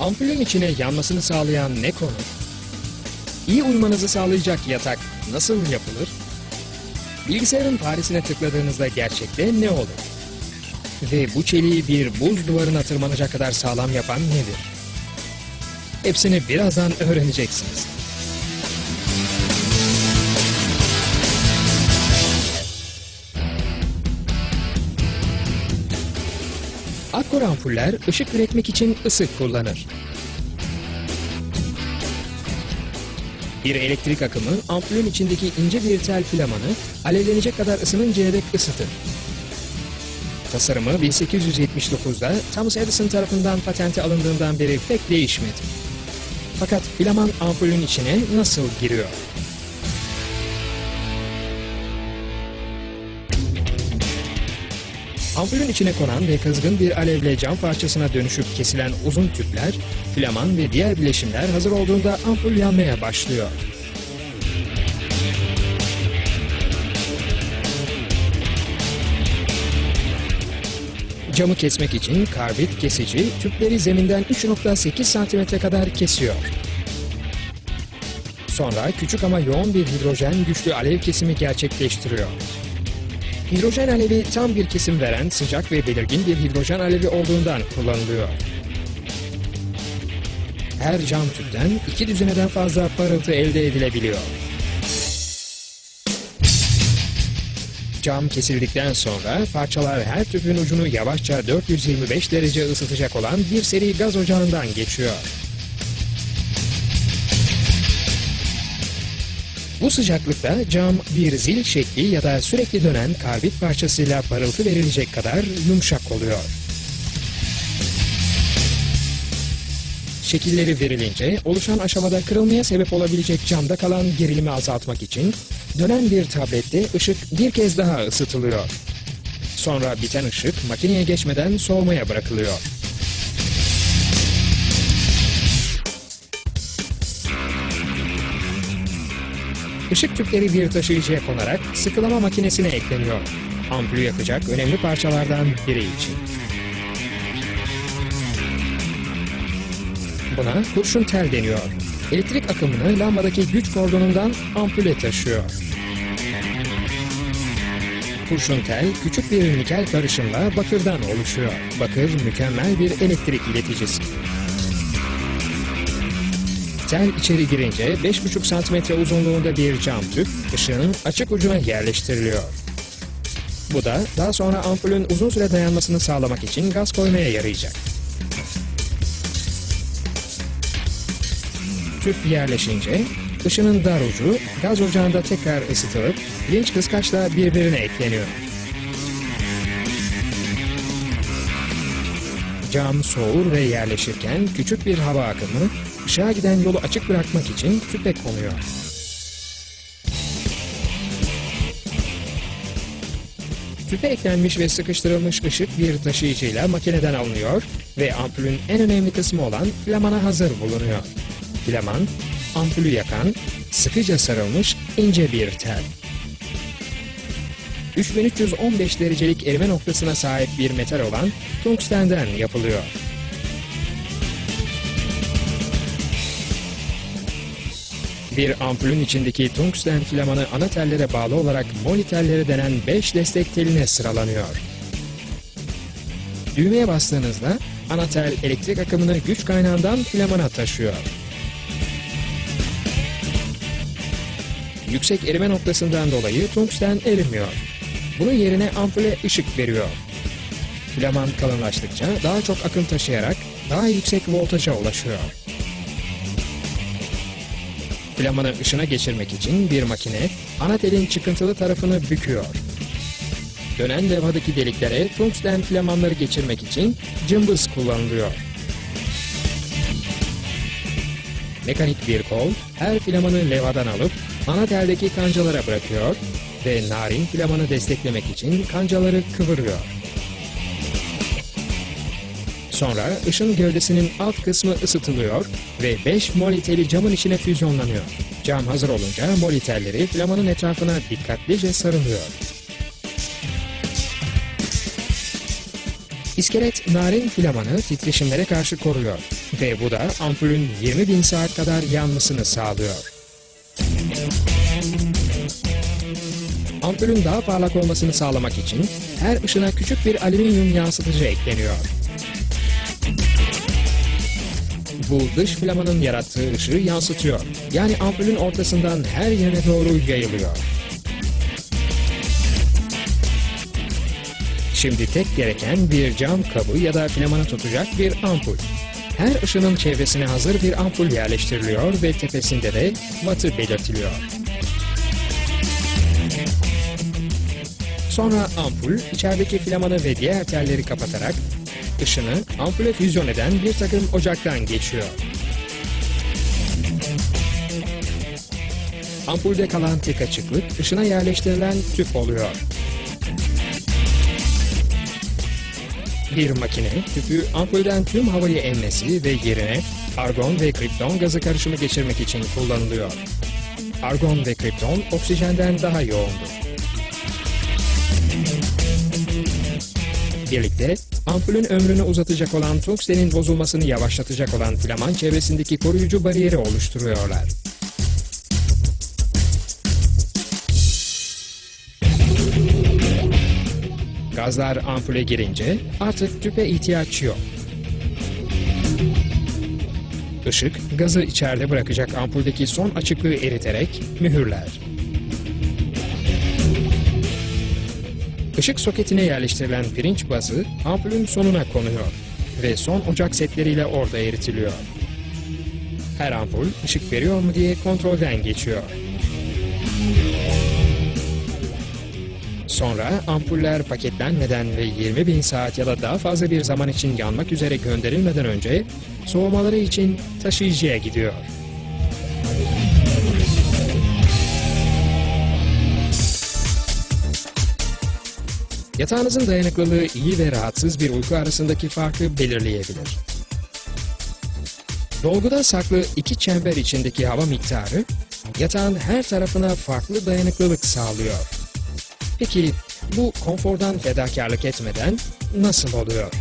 Ampulün içine yanmasını sağlayan ne konu? İyi uyumanızı sağlayacak yatak nasıl yapılır? Bilgisayarın faresine tıkladığınızda gerçekte ne olur? Ve bu çeliği bir buz duvarına tırmanacak kadar sağlam yapan nedir? Hepsini birazdan öğreneceksiniz. Akkor ampuller ışık üretmek için ısı kullanır. Bir elektrik akımı ampulün içindeki ince bir tel filamanı alevlenecek kadar ısınıncaya dek ısıtır. Tasarımı 1879'da Thomas Edison tarafından patente alındığından beri pek değişmedi. Fakat filaman ampulün içine nasıl giriyor? Ampulün içine konan ve kızgın bir alevle cam parçasına dönüşüp kesilen uzun tüpler, filaman ve diğer bileşimler hazır olduğunda ampul yanmaya başlıyor. Camı kesmek için karbit kesici tüpleri zeminden 3.8 santimetre kadar kesiyor. Sonra küçük ama yoğun bir hidrojen güçlü alev kesimi gerçekleştiriyor. Hidrojen alevi tam bir kesim veren sıcak ve belirgin bir hidrojen alevi olduğundan kullanılıyor. Her cam tüpten iki düzineden fazla parıltı elde edilebiliyor. Cam kesildikten sonra parçalar her tüpün ucunu yavaşça 425 derece ısıtacak olan bir seri gaz ocağından geçiyor. Bu sıcaklıkta cam bir zil şekli ya da sürekli dönen karbit parçasıyla parıltı verilecek kadar yumuşak oluyor. Şekilleri verilince oluşan aşamada kırılmaya sebep olabilecek camda kalan gerilimi azaltmak için dönen bir tablette ışık bir kez daha ısıtılıyor. Sonra biten ışık makineye geçmeden soğumaya bırakılıyor. Işık tüpleri bir taşıyıcıya konarak sıkılama makinesine ekleniyor. Ampulü yakacak önemli parçalardan biri için. Buna kurşun tel deniyor. Elektrik akımını lambadaki güç kordonundan ampule taşıyor. Kurşun tel küçük bir nikel karışımla bakırdan oluşuyor. Bakır mükemmel bir elektrik ileticisi. Tel içeri girince 5,5 santimetre uzunluğunda bir cam tüp ışığın açık ucuna yerleştiriliyor. Bu da daha sonra ampulün uzun süre dayanmasını sağlamak için gaz koymaya yarayacak. Tüp yerleşince ışının dar ucu gaz ocağında tekrar ısıtılıp linç kıskaçla birbirine ekleniyor. Cam soğur ve yerleşirken küçük bir hava akımı ışığa giden yolu açık bırakmak için tüpe konuyor. Tüpe eklenmiş ve sıkıştırılmış ışık bir taşıyıcıyla makineden alınıyor ve ampulün en önemli kısmı olan flamana hazır bulunuyor. Flaman, ampulü yakan, sıkıca sarılmış ince bir tel. 3315 derecelik erime noktasına sahip bir metal olan tungstenden yapılıyor. Bir ampulün içindeki tungsten filamanı ana tellere bağlı olarak moli telleri denen 5 destek teline sıralanıyor. Düğmeye bastığınızda ana tel elektrik akımını güç kaynağından filamana taşıyor. Yüksek erime noktasından dolayı tungsten erimiyor. Bunun yerine ampule ışık veriyor. Filaman kalınlaştıkça daha çok akım taşıyarak daha yüksek voltaja ulaşıyor. Filamanı ışına geçirmek için bir makine ana telin çıkıntılı tarafını büküyor. Dönen levhadaki deliklere tungsten filamanları geçirmek için cımbız kullanılıyor. Mekanik bir kol her filamanı levhadan alıp ana teldeki kancalara bırakıyor ve narin filamanı desteklemek için kancaları kıvırıyor. Sonra ışın gövdesinin alt kısmı ısıtılıyor ve 5 moliteli camın içine füzyonlanıyor. Cam hazır olunca molitelleri flamanın etrafına dikkatlice sarılıyor. İskelet narin filamanı titreşimlere karşı koruyor ve bu da ampulün 20 bin saat kadar yanmasını sağlıyor. Ampulün daha parlak olmasını sağlamak için her ışına küçük bir alüminyum yansıtıcı ekleniyor. Bu dış flamanın yarattığı ışığı yansıtıyor. Yani ampulün ortasından her yöne doğru yayılıyor. Şimdi tek gereken bir cam kabı ya da flamanı tutacak bir ampul. Her ışının çevresine hazır bir ampul yerleştiriliyor ve tepesinde de wattı belirtiliyor. Sonra ampul içerideki flamanı ve diğer telleri kapatarak ışını ampule füzyon eden bir takım ocaktan geçiyor. Ampulde kalan tek açıklık ışına yerleştirilen tüp oluyor. Bir makine tüpü ampulden tüm havayı emmesi ve yerine argon ve kripton gazı karışımı geçirmek için kullanılıyor. Argon ve kripton oksijenden daha yoğundur. Birlikte ampulün ömrünü uzatacak olan tungstenin bozulmasını yavaşlatacak olan filaman çevresindeki koruyucu bariyeri oluşturuyorlar. Gazlar ampule girince artık tüpe ihtiyaç yok. Işık gazı içeride bırakacak ampuldeki son açıklığı eriterek mühürler. Işık soketine yerleştirilen pirinç bazı ampulün sonuna konuyor ve son ocak setleriyle orada eritiliyor. Her ampul ışık veriyor mu diye kontrolden geçiyor. Sonra ampuller paketlenmeden ve 20 bin saat ya da daha fazla bir zaman için yanmak üzere gönderilmeden önce soğumaları için taşıyıcıya gidiyor. Yatağınızın dayanıklılığı iyi ve rahatsız bir uyku arasındaki farkı belirleyebilir. Dolguda saklı iki çember içindeki hava miktarı yatağın her tarafına farklı dayanıklılık sağlıyor. Peki bu konfordan fedakarlık etmeden nasıl oluyor?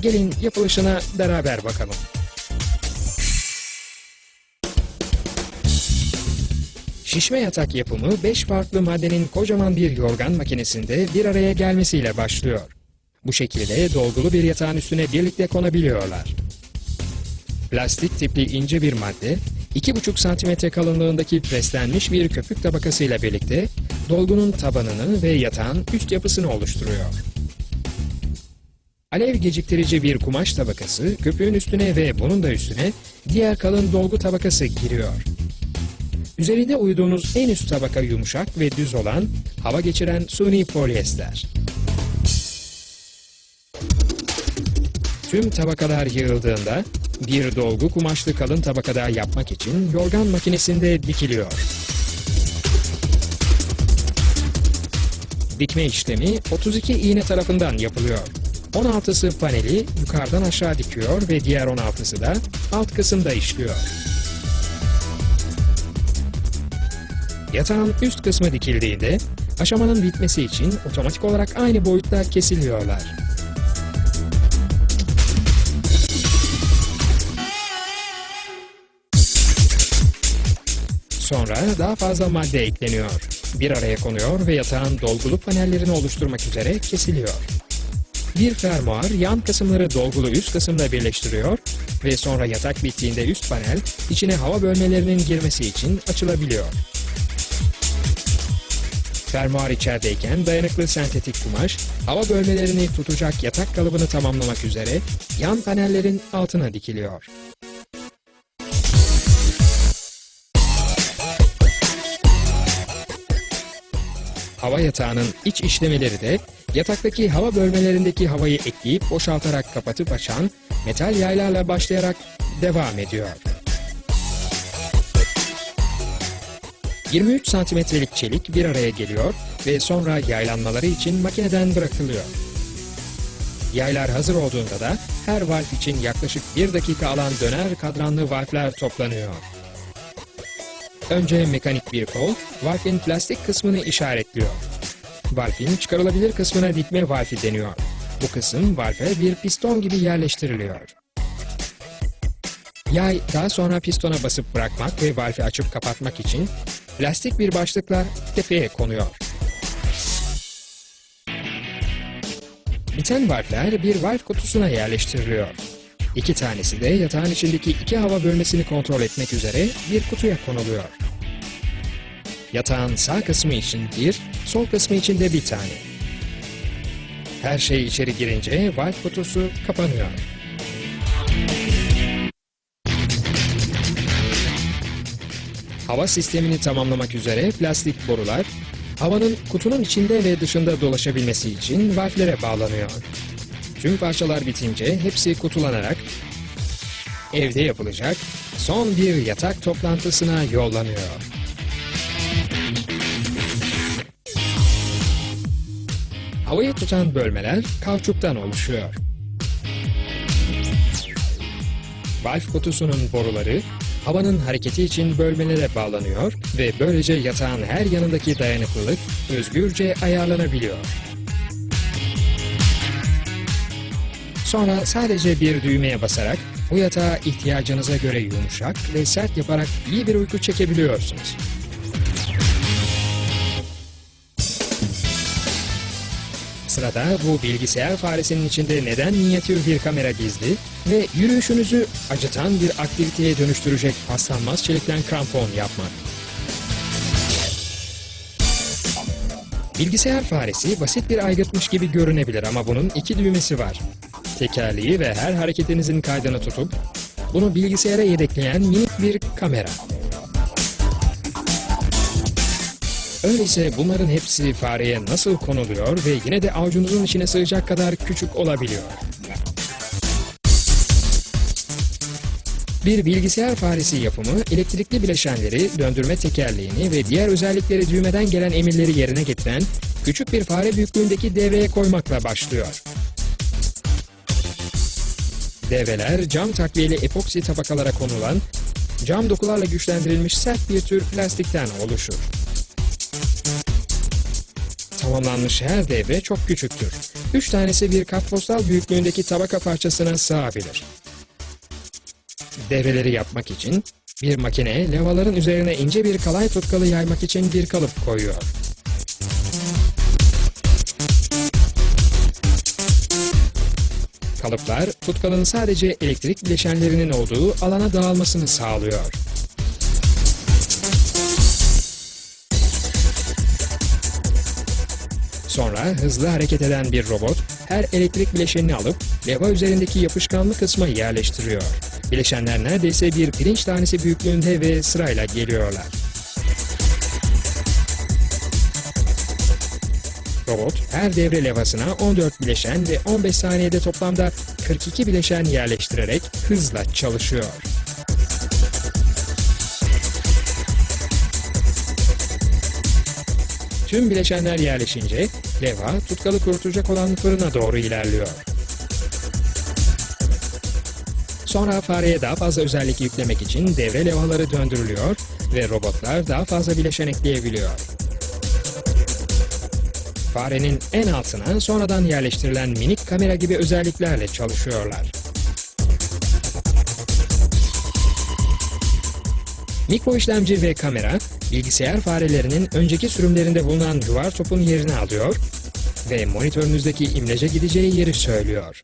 Gelin yapılışına beraber bakalım. Şişme yatak yapımı 5 farklı maddenin kocaman bir yorgan makinesinde bir araya gelmesiyle başlıyor. Bu şekilde dolgulu bir yatağın üstüne birlikte konabiliyorlar. Plastik tipli ince bir madde, 2,5 santimetre kalınlığındaki preslenmiş bir köpük tabakasıyla birlikte dolgunun tabanını ve yatağın üst yapısını oluşturuyor. Alev geciktirici bir kumaş tabakası köpüğün üstüne ve bunun da üstüne diğer kalın dolgu tabakası giriyor. Üzerinde uyuduğunuz en üst tabaka yumuşak ve düz olan hava geçiren suni polyester. Tüm tabakalar yığıldığında bir dolgu kumaşlı kalın tabaka daha yapmak için yorgan makinesinde dikiliyor. Dikme işlemi 32 iğne tarafından yapılıyor. 16'sı paneli yukarıdan aşağı dikiyor ve diğer 16'sı da alt kısımda işliyor. Yatağın üst kısmı dikildiğinde aşamanın bitmesi için otomatik olarak aynı boyutta kesiliyorlar. Sonra daha fazla madde ekleniyor. Bir araya konuyor ve yatağın dolgulu panellerini oluşturmak üzere kesiliyor. Bir fermuar yan kısımları dolgulu üst kısımla birleştiriyor ve sonra yatak bittiğinde üst panel içine hava bölmelerinin girmesi için açılabiliyor. Fermuar içerideyken dayanıklı sentetik kumaş, hava bölmelerini tutacak yatak kalıbını tamamlamak üzere yan panellerin altına dikiliyor. Hava yatağının iç işlemeleri de yataktaki hava bölmelerindeki havayı ekleyip boşaltarak kapatıp açan metal yaylarla başlayarak devam ediyor. 23 santimetrelik çelik bir araya geliyor ve sonra yaylanmaları için makineden bırakılıyor. Yaylar hazır olduğunda da her valf için yaklaşık bir dakika alan döner kadranlı valfler toplanıyor. Önce mekanik bir kol, valfin plastik kısmını işaretliyor. Valfin çıkarılabilir kısmına dikme valfi deniyor. Bu kısım valve bir piston gibi yerleştiriliyor. Yay daha sonra pistona basıp bırakmak ve valvi açıp kapatmak için plastik bir başlıkla tepeye konuyor. Biten valvler bir valv kutusuna yerleştiriliyor. İki tanesi de yatağın içindeki iki hava bölmesini kontrol etmek üzere bir kutuya konuluyor. Yatağın sağ kısmı için bir, sol kısmı için de bir tane. Her şey içeri girince valv kutusu kapanıyor. Hava sistemini tamamlamak üzere plastik borular, havanın kutunun içinde ve dışında dolaşabilmesi için valflere bağlanıyor. Tüm parçalar bitince hepsi kutulanarak evde yapılacak son bir yatak toplantısına yollanıyor. Havayı tutan bölmeler kauçuktan oluşuyor. Valve kutusunun boruları havanın hareketi için bölmelere bağlanıyor ve böylece yatağın her yanındaki dayanıklılık özgürce ayarlanabiliyor. Sonra sadece bir düğmeye basarak bu yatağı ihtiyacınıza göre yumuşak ve sert yaparak iyi bir uyku çekebiliyorsunuz. Sırada bu bilgisayar faresinin içinde neden minyatür bir kamera gizli ve yürüyüşünüzü acıtan bir aktiviteye dönüştürecek paslanmaz çelikten krampon yapmak. Bilgisayar faresi basit bir aygıtmış gibi görünebilir ama bunun iki düğmesi var. Tekerleği ve her hareketinizin kaydını tutup bunu bilgisayara yedekleyen minik bir kamera. Öyleyse bunların hepsi fareye nasıl konuluyor ve yine de avucunuzun içine sığacak kadar küçük olabiliyor. Bir bilgisayar faresi yapımı elektrikli bileşenleri, döndürme tekerleğini ve diğer özellikleri düğmeden gelen emirleri yerine getiren küçük bir fare büyüklüğündeki devreye koymakla başlıyor. Devreler cam takviyeli epoksi tabakalara konulan, cam dokularla güçlendirilmiş sert bir tür plastikten oluşur. Tamamlanmış her devre çok küçüktür. Üç tanesi bir kartpostal büyüklüğündeki tabaka parçasına sığabilir. Devreleri yapmak için bir makine levhaların üzerine ince bir kalay tutkalı yaymak için bir kalıp koyuyor. Kalıplar tutkalın sadece elektrik bileşenlerinin olduğu alana dağılmasını sağlıyor. Sonra hızlı hareket eden bir robot her elektrik bileşenini alıp leva üzerindeki yapışkanlı kısma yerleştiriyor. Bileşenler neredeyse bir pirinç tanesi büyüklüğünde ve sırayla geliyorlar. Robot her devre levhasına 14 bileşen ve 15 saniyede toplamda 42 bileşen yerleştirerek hızla çalışıyor. Tüm bileşenler yerleşince levha tutkalı kurutacak olan fırına doğru ilerliyor. Sonra fareye daha fazla özellik yüklemek için devre levhaları döndürülüyor ve robotlar daha fazla bileşen ekleyebiliyor. Farenin en altına sonradan yerleştirilen minik kamera gibi özelliklerle çalışıyorlar. Mikro işlemci ve kamera, bilgisayar farelerinin önceki sürümlerinde bulunan yuvar topun yerini alıyor ve monitörünüzdeki imlece gideceği yeri söylüyor.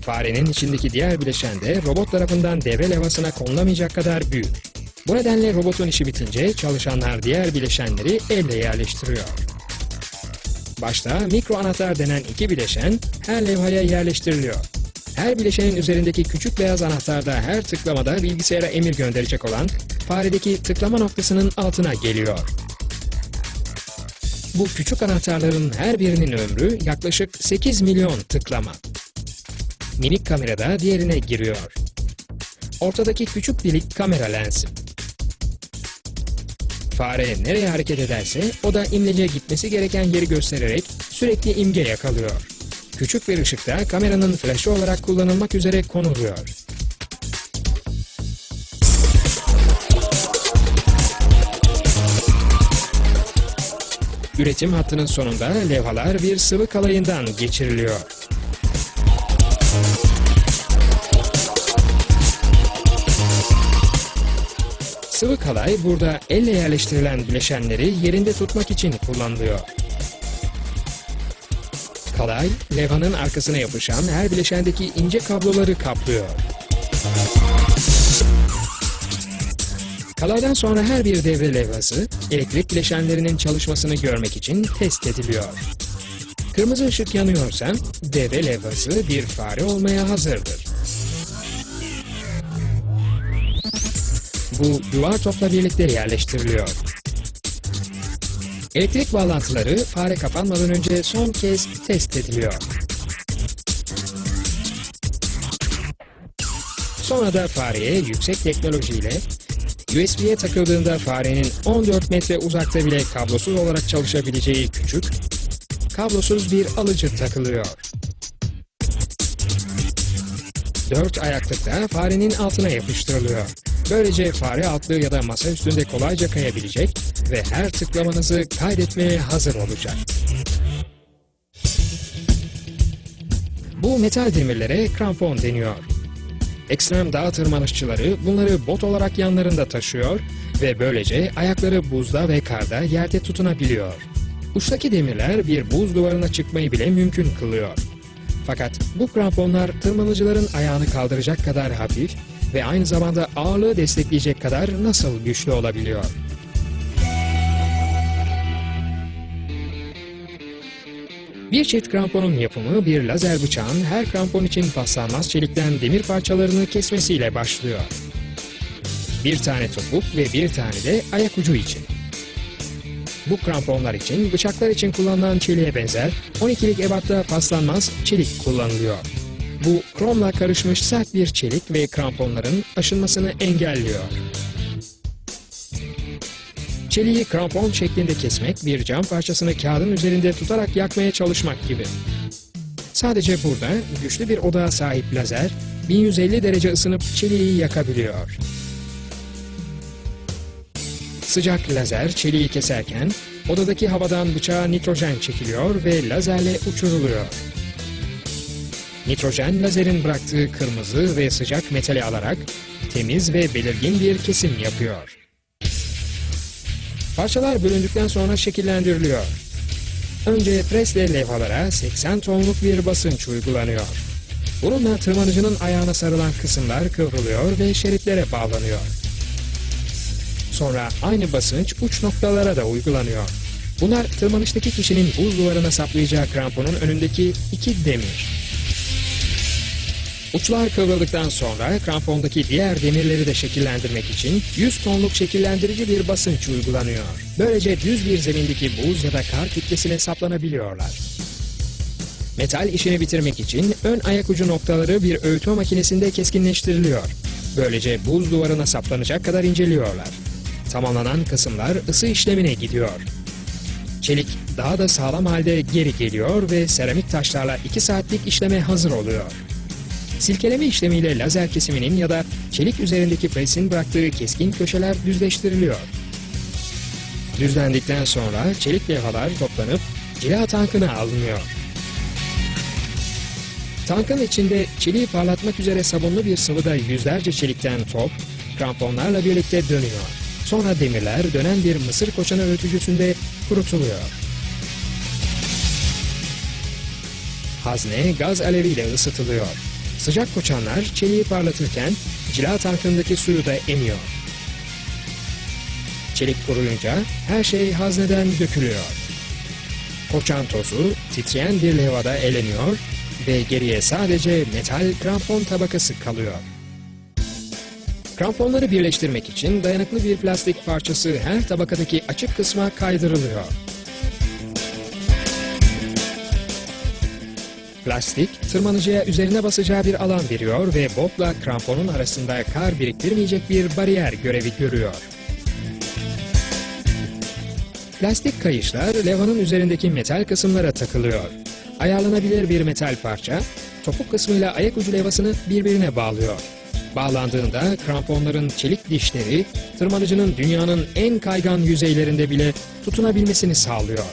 Farenin içindeki diğer bileşen de robot tarafından devre levhasına konulamayacak kadar büyük. Bu nedenle robotun işi bitince çalışanlar diğer bileşenleri elle yerleştiriyor. Başta mikro anahtar denen iki bileşen her levhaya yerleştiriliyor. Her bileşenin üzerindeki küçük beyaz anahtarda her tıklamada bilgisayara emir gönderecek olan faredeki tıklama noktasının altına geliyor. Bu küçük anahtarların her birinin ömrü yaklaşık 8 milyon tıklama. Minik kamerada diğerine giriyor. Ortadaki küçük delik kamera lensi. Fare nereye hareket ederse o da imlece gitmesi gereken yeri göstererek sürekli imge yakalıyor. Küçük bir ışıkta kameranın flaşı olarak kullanılmak üzere konuluyor. Üretim hattının sonunda levhalar bir sıvı kalayından geçiriliyor. Sıvı kalay burada elle yerleştirilen bileşenleri yerinde tutmak için kullanılıyor. Kalay, levhanın arkasına yapışan her bileşendeki ince kabloları kaplıyor. Kalaydan sonra her bir devre levhası, elektrik bileşenlerinin çalışmasını görmek için test ediliyor. Kırmızı ışık yanıyorsa, devre levhası bir fare olmaya hazırdır. Bu duvar topla birlikte yerleştiriliyor. Elektrik bağlantıları fare kapanmadan önce son kez test ediliyor. Sonra da fareye yüksek teknolojiyle USB'ye takıldığında farenin 14 metre uzakta bile kablosuz olarak çalışabileceği küçük, kablosuz bir alıcı takılıyor. Dört ayaklık da farenin altına yapıştırılıyor. Böylece fare altlığı ya da masa üstünde kolayca kayabilecek ve her tıklamanızı kaydetmeye hazır olacak. Bu metal demirlere krampon deniyor. Ekstrem dağ tırmanışçıları bunları bot olarak yanlarında taşıyor ve böylece ayakları buzda ve karda yerde tutunabiliyor. Uçtaki demirler bir buz duvarına çıkmayı bile mümkün kılıyor. Fakat bu kramponlar tırmanıcıların ayağını kaldıracak kadar hafif ve aynı zamanda ağırlığı destekleyecek kadar nasıl güçlü olabiliyor? Bir çift kramponun yapımı bir lazer bıçağın her krampon için paslanmaz çelikten demir parçalarını kesmesiyle başlıyor. Bir tane topuk ve bir tane de ayak ucu için. Bu kramponlar için bıçaklar için kullanılan çeliğe benzer 12'lik ebatta paslanmaz çelik kullanılıyor. Bu kromla karışmış sert bir çelik ve kramponların aşınmasını engelliyor. Çeliği krampon şeklinde kesmek bir cam parçasını kağıdın üzerinde tutarak yakmaya çalışmak gibi. Sadece burada güçlü bir odağa sahip lazer 1150 derece ısınıp çeliği yakabiliyor. Sıcak lazer çeliği keserken odadaki havadan bıçağa nitrojen çekiliyor ve lazerle uçuruluyor. Nitrojen lazerin bıraktığı kırmızı ve sıcak metali alarak temiz ve belirgin bir kesim yapıyor. Parçalar bölündükten sonra şekillendiriliyor. Önce presle levhalara 80 tonluk bir basınç uygulanıyor. Bununla tırmanıcının ayağına sarılan kısımlar kıvrılıyor ve şeritlere bağlanıyor. Sonra aynı basınç uç noktalara da uygulanıyor. Bunlar tırmanıştaki kişinin buz duvarına saplayacağı kramponun önündeki iki demir. Uçlar kıvrıldıktan sonra krampondaki diğer demirleri de şekillendirmek için 100 tonluk şekillendirici bir basınç uygulanıyor. Böylece düz bir zemindeki buz ya da kar kütlesine saplanabiliyorlar. Metal işini bitirmek için ön ayak ucu noktaları bir öğütme makinesinde keskinleştiriliyor. Böylece buz duvarına saplanacak kadar inceliyorlar. Tamamlanan kısımlar ısı işlemine gidiyor. Çelik daha da sağlam halde geri geliyor ve seramik taşlarla 2 saatlik işleme hazır oluyor. Silkeleme işlemiyle lazer kesiminin ya da çelik üzerindeki presin bıraktığı keskin köşeler düzleştiriliyor. Düzlendikten sonra çelik levhalar toplanıp cila tankına alınıyor. Tankın içinde çeliği parlatmak üzere sabunlu bir sıvıda yüzlerce çelikten top, kramponlarla birlikte dönüyor. Sonra demirler dönen bir mısır koçanı öğütücüsünde kurutuluyor. Hazne gaz aleviyle ısıtılıyor. Sıcak koçanlar çeliği parlatırken cila tankındaki suyu da emiyor. Çelik kuruyunca her şey hazneden dökülüyor. Koçan tozu titreyen bir levhada eleniyor ve geriye sadece metal krampon tabakası kalıyor. Kramponları birleştirmek için dayanıklı bir plastik parçası her tabakadaki açık kısma kaydırılıyor. Plastik, tırmanıcıya üzerine basacağı bir alan veriyor ve botla kramponun arasında kar biriktirmeyecek bir bariyer görevi görüyor. Plastik kayışlar levhanın üzerindeki metal kısımlara takılıyor. Ayarlanabilir bir metal parça, topuk kısmıyla ayak ucu levhasını birbirine bağlıyor. Bağlandığında kramponların çelik dişleri tırmanıcının dünyanın en kaygan yüzeylerinde bile tutunabilmesini sağlıyor.